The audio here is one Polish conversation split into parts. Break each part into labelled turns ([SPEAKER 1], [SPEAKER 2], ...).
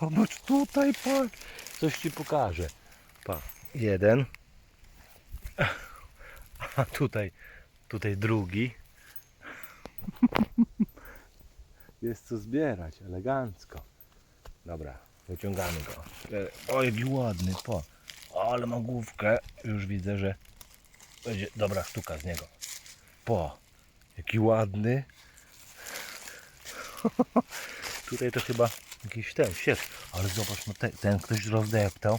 [SPEAKER 1] Zobacz tutaj, patrz. Coś ci pokażę. Pa. Jeden. A tutaj, tutaj drugi. Jest co zbierać, elegancko. Dobra, wyciągamy go. E, O, jaki ładny, po. Ale ma główkę. Już widzę, że będzie dobra sztuka z niego. Po. Jaki ładny. Tutaj to chyba jakiś ten, sierp. Ale zobacz, no ten, ten ktoś rozdeptał.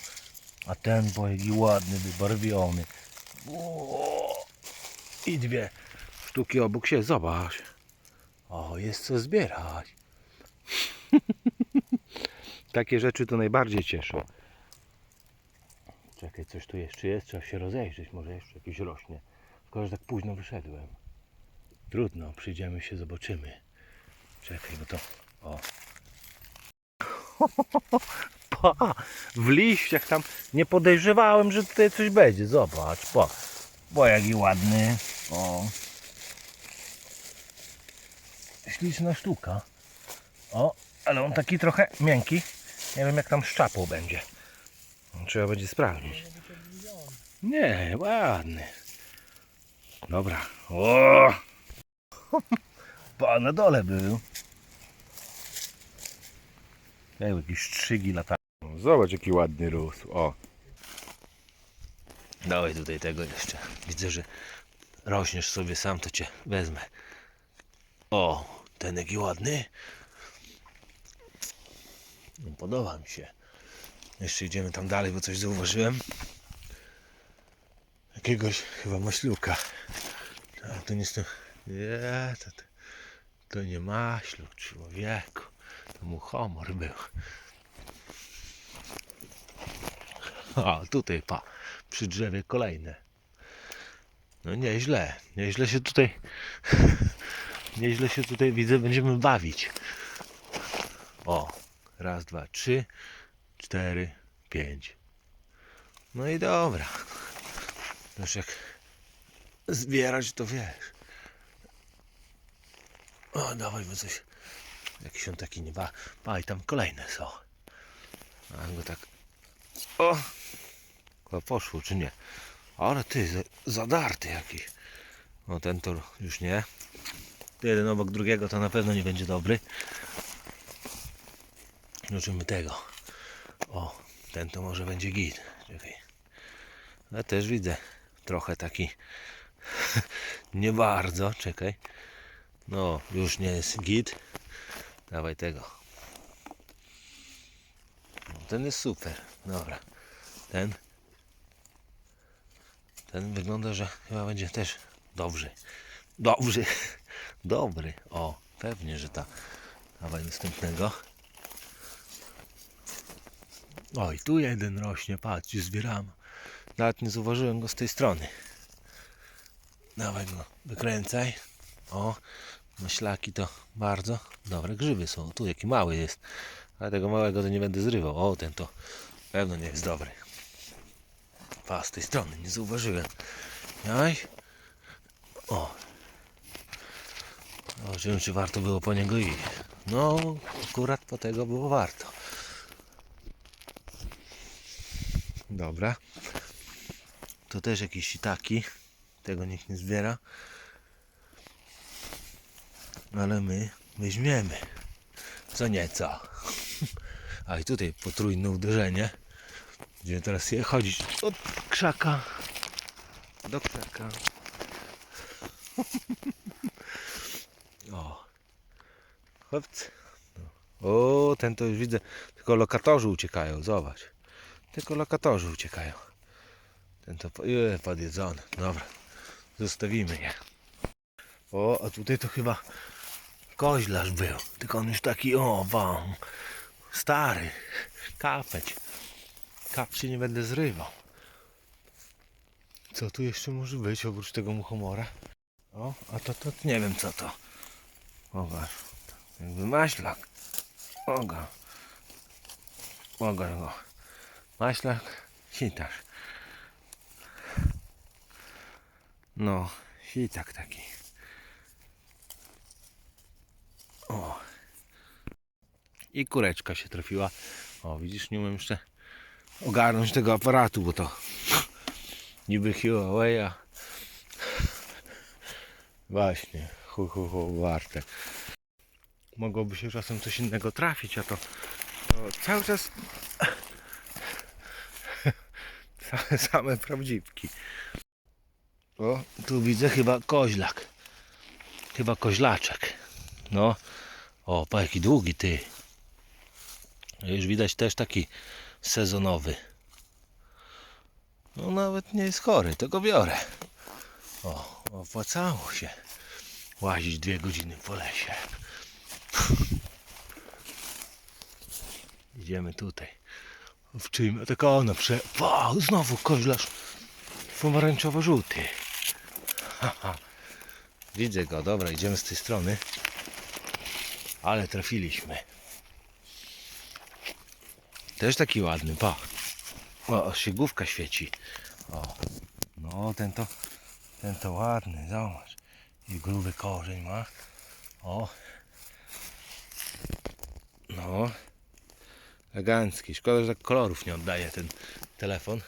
[SPEAKER 1] A ten, bo jaki ładny, wybarwiony. O, I dwie sztuki obok się, zobacz. O, jest co zbierać. Takie rzeczy to najbardziej cieszą. Czekaj, coś tu jeszcze jest, trzeba się rozejrzeć, może jeszcze jakiś rośnie. Tylko, że tak późno wyszedłem. Trudno, przyjdziemy się, zobaczymy. Czekaj, bo to... O. Pa, w liściach tam nie podejrzewałem, że tutaj coś będzie. Zobacz, po. Bo jaki ładny. O. Śliczna sztuka. O, ale on taki trochę miękki. Nie wiem jak tam z czapą będzie. Trzeba będzie sprawdzić. Nie, ładny. Dobra. O! Pa, na dole był. Jak jakieś strzygi latają. Zobacz jaki ładny rósł. O. Dawaj tutaj tego jeszcze. Widzę, że rośniesz sobie sam, to cię wezmę. O, ten jaki ładny. No, podoba mi się. Jeszcze idziemy tam dalej, bo coś zauważyłem. Jakiegoś chyba maśluka. A to nie jest to. Nie, to, to, to nie maśluk, człowieku. To mu homor był. A tutaj pa, przy drzewie kolejne. No nieźle, nieźle się tutaj, nieźle się tutaj widzę, będziemy bawić. O, raz, dwa, trzy, cztery, pięć. No i dobra. Już jak zbierać, to wiesz. O, dawaj, bo coś. Jakiś on taki nie ba. A i tam kolejne są. A go tak. O! Chyba poszło, czy nie? Ale ty, za- zadarty jakiś. No ten to już nie. Jeden obok drugiego to na pewno nie będzie dobry. Zobaczymy tego. O, ten to może będzie git. Czekaj. Ja też widzę trochę taki nie bardzo. Czekaj. No, już nie jest git. Dawaj tego. No, ten jest super. Dobra. Ten. Ten wygląda, że chyba będzie też dobry. Dobry. Dobry. O, pewnie, że ta. Dawaj następnego. Oj, tu jeden rośnie. Patrz, zbieram. Nawet nie zauważyłem go z tej strony. Dawaj go, wykręcaj. O, Maślaki to bardzo dobre grzyby są. Tu jaki mały jest. Ale tego małego to nie będę zrywał. O, ten to pewno nie jest dobry. Pa, z tej strony nie zauważyłem. Jaj. O. Zobaczymy, czy warto było po niego iść. No, akurat po tego było warto. Dobra. To też jakieś sitaki. Tego nikt nie zbiera ale my weźmiemy co nieco. A i tutaj potrójne uderzenie. Będziemy teraz je chodzić od krzaka do krzaka. O. Chłopcy. O, ten to już widzę. Tylko lokatorzy uciekają, zobacz. Tylko lokatorzy uciekają. Ten to je, podjedzony. Dobra. Zostawimy je. O, a tutaj to chyba koźlarz był. Tylko on już taki, o, wam. Stary. Kapeć. Kapcie nie będę zrywał. Co tu jeszcze może być oprócz tego muchomora? O, a to, to nie wiem co to. Ogaż. Jakby maślak. Oga. Ogaż go. Maślak. Sitarz. No, sitak taki. O. I kureczka się trafiła. O, widzisz, nie umiem jeszcze ogarnąć tego aparatu, bo to niby Huawei, właśnie, hu, hu, hu, warte. Mogłoby się czasem coś innego trafić, a to, to cały czas same, same prawdziwki. O, tu widzę chyba koźlak. Chyba koźlaczek. No. O, pa jaki długi ty. Już widać też taki sezonowy. No nawet nie jest chory, to go biorę. O, opłacało się łazić dwie godziny po lesie. Idziemy tutaj. Wczyjmy tak ono prze... Wow, znowu koźlarz pomarańczowo-żółty. Widzę go, dobra, idziemy z tej strony. Ale trafiliśmy. Też taki ładny, pa. O, się świeci. O, no ten to, ten to ładny, zobacz. I gruby korzeń ma. O. No. Elegancki. Szkoda, że tak kolorów nie oddaje ten telefon.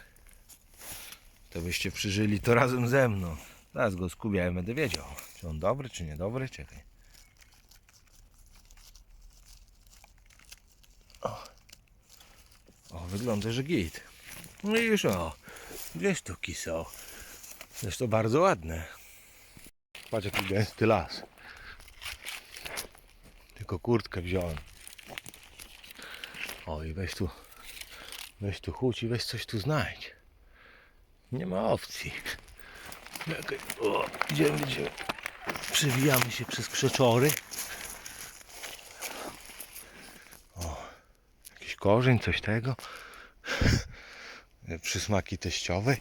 [SPEAKER 1] To byście przeżyli to razem ze mną. Zaraz go skubiałem, będę wiedział. Czy on dobry, czy niedobry? Czekaj. O, o wygląda, że git. No i już o, dwie sztuki są. Zresztą bardzo ładne. Patrz jaki gęsty las. Tylko kurtkę wziąłem. O i weź tu, weź tu chłódź i weź coś tu znajdź. Nie ma opcji. Czekaj, o, idziemy, idziemy. Przewijamy się przez krzeczory. O, jakiś korzeń, coś tego. Przysmaki teściowe.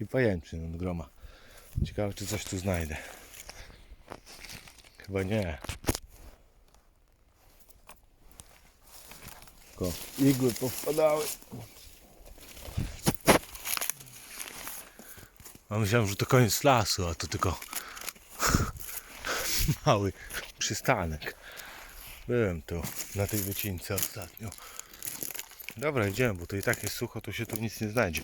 [SPEAKER 1] I pajęczyn od groma. Ciekawe, czy coś tu znajdę. Chyba nie. Tylko igły powpadały. A myślałem, że to koniec lasu, a to tylko mały przystanek. Byłem tu na tej wycince ostatnio. Dobra, idziemy, bo to i tak jest sucho, to się tu nic nie znajdzie.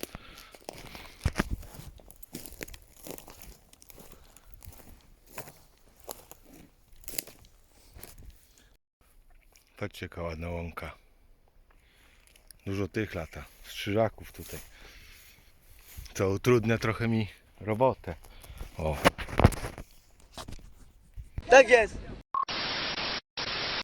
[SPEAKER 1] Patrzcie, jaka ładna łąka. Dużo tych lata. Strzyżaków tutaj. Co utrudnia trochę mi robotę. O,
[SPEAKER 2] Tak jest.